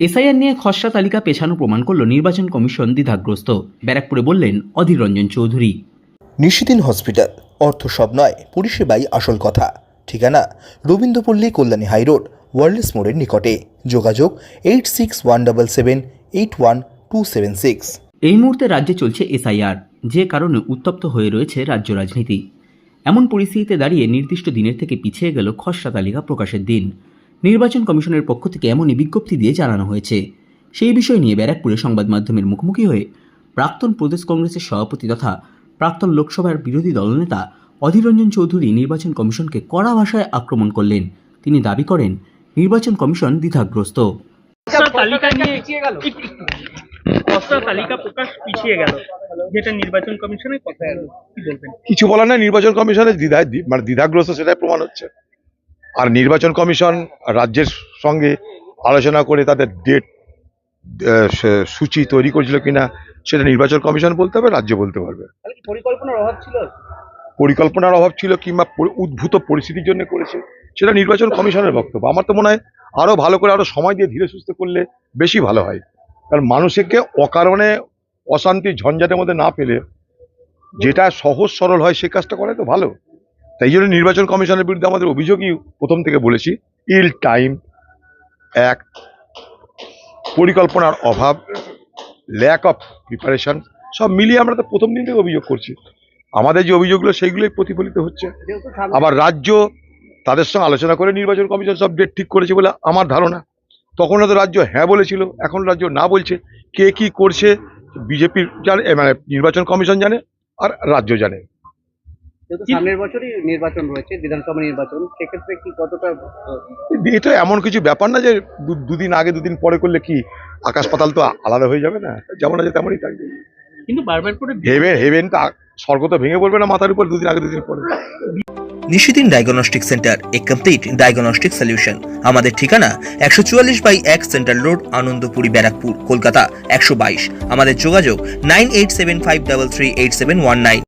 SIR নিয়ে খসড়া তালিকা পেছানো প্রমাণ করল নির্বাচন কমিশন দ্বিধাগ্রস্ত। ব্যারাকপুরে বললেন অধীর রঞ্জন চৌধুরী। নিশিদিন হসপিটাল অর্থ সব নয় পরিষেবাই আসল কথা। ঠিকানা রবীন্দ্রপল্লী কল্যাণী হাইরোড ওয়ার্ল্ডস মোড়ের নিকটে। যোগাযোগ eight six one double seven eight one two seven six. এই মুহূর্তে রাজ্যে চলছে এসআইআর যে কারণে উত্তপ্ত হয়ে রয়েছে রাজ্য রাজনীতি। এমন পরিস্থিতিতে দাঁড়িয়ে নির্দিষ্ট দিনের থেকে পিছিয়ে গেল খসড়া তালিকা প্রকাশের দিন। নির্বাচন কমিশনের পক্ষ থেকে এমনই বিজ্ঞপ্তি দিয়ে জানানো হয়েছে। সেই বিষয় নিয়ে ব্যারাকপুরে সংবাদ মাধ্যমের মুখোমুখি হয়ে প্রাক্তন প্রদেশ কংগ্রেসের সভাপতি তথা প্রাক্তন লোকসভার বিরোধী দলনেতা অধীর রঞ্জন চৌধুরী নির্বাচন কমিশনকে কড়া ভাষায় আক্রমণ করলেন। তিনি দাবি করেন নির্বাচন কমিশন দ্বিধাগ্রস্ত। তালিকা নিয়ে খসড়া তালিকা প্রকাশ পিছিয়ে গেল। যেটা নির্বাচন কমিশনের কথা। কি বলবেন? কিছু বলার নাই নির্বাচন কমিশনের দ্বিধায় মানে দ্বিধাগ্রস্ত সেটাই প্রমাণ হচ্ছে। আর নির্বাচন কমিশন রাজ্যের সঙ্গে আলোচনা করে তাদের ডেট সূচি তৈরি করেছিল কিনা সেটা নির্বাচন কমিশন বলতে হবে রাজ্য বলতে পারবে। পরিকল্পনার অভাব ছিল? পরিকল্পনার অভাব ছিল কিংবা উদ্ভূত পরিস্থিতির জন্য করেছে সেটা নির্বাচন কমিশনের বক্তব্য। আমার তো মনে হয় আরও ভালো করে আরও সময় দিয়ে ধীরে সুস্থ করলে বেশি ভালো হয়। কারণ মানুষকে অকারণে অশান্তি ঝঞ্ঝাটের মধ্যে না পেলে যেটা সহজ সরল হয় সে কাজটা করে তো ভালো। তাই জন্য নির্বাচন কমিশনের বিরুদ্ধে আমাদের অভিযোগই প্রথম থেকে বলেছি, ইল টাইম এক পরিকল্পনার অভাব, ল্যাক অফ প্রিপারেশন, সব মিলিয়ে আমরা তো প্রথম দিন থেকে অভিযোগ করছি। আমাদের যে অভিযোগগুলো সেইগুলোই প্রতিফলিত হচ্ছে। আবার রাজ্য তাদের সঙ্গে আলোচনা করে নির্বাচন কমিশন সব ডেট ঠিক করেছে বলে আমার ধারণা। তখন হয়তো রাজ্য হ্যাঁ বলেছিল, এখন রাজ্য না বলছে। কে কি করছে বিজেপির জানে মানে নির্বাচন কমিশন জানে আর রাজ্য জানে। যেহেতু সামনের বছরই নির্বাচন রয়েছে বিধানসভা নির্বাচন সেক্ষেত্রে কি কতটা এটা এমন কিছু ব্যাপার না যে দু- দুদিন আগে দুদিন পরে করলে কি আকাশ পাতাল তো আলাদা হয়ে যাবে না? যেমন আছে তেমনই থাকবে। কিন্তু বারবার করে হেভেন হেভেন স্বর্গ তো ভেঙে পড়বে না মাথার উপর দুদিন আগে দুদিন পরে। Nishidin diagnostic centre a complete diagnostic solution আমাদের ঠিকানা একশো চুয়াল্লিশ বাই এক সেন্ট্রাল রোড আনন্দপুরি ব্যারাকপুর কলকাতা একশো বাইশ। আমাদের যোগাযোগ nine eight seven five double three eight seven one nine.